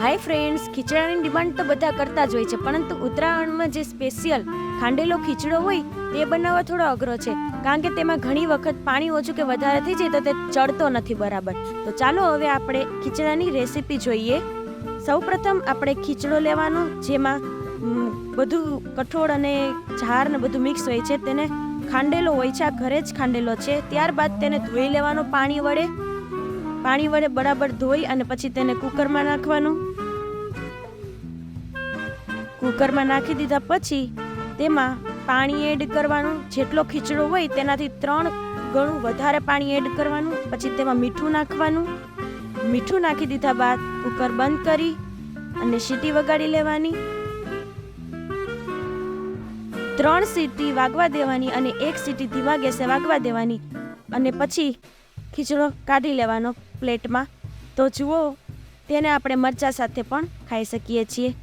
Hi friends ખીચડાની demand તો બધા કરતા જ હોય છે, પરંતુ ઉત્તરાયણમાં જે સ્પેશિયલ ખાંડેલો ખીચડો હોય, તે બનાવવા થોડો અઘરો છે. કારણ કે તેમાં ઘણી વખત પાણી ઓછું કે વધારે થઈ જાય તો તે ચડતો નથી બરાબર. તો ચાલો હવે આપણે ખીચડાની રેસીપી જોઈએ. સૌપ્રથમ આપણે ખીચડો લેવાનો, જેમાં બધું કઠોળ અને ઝાર ને બધું મિક્સ હોય છે. તેને ખાંડેલો હોય છે, આ ઘરે જ ખાંડેલો છે. ત્યારબાદ તેને ધોઈ લેવાનો પાણી વડે પાણી વડે બરાબર ધોઈ અને પછી તેને કુકરમાં નાખવાનું. કુકરમાં નાખી દીધા પછી તેમાં પાણી એડ કરવાનું. જેટલો ખીચડો હોય તેનાથી ત્રણ ગણું વધારે પાણી એડ કરવાનું. પછી તેમાં મીઠું નાખવાનું. મીઠું નાખી દીધા બાદ કુકર બંધ કરી અને સીટી વગાડી લેવાની. ત્રણ સીટી વાગવા દેવાની અને એક સીટી ધીમા ગેસે વાગવા દેવાની. અને પછી ખીચડો કાઢી લેવાનો પ્લેટમાં. તો જુઓ તેને આપણે મરચા સાથે પણ ખાઈ શકીએ છીએ.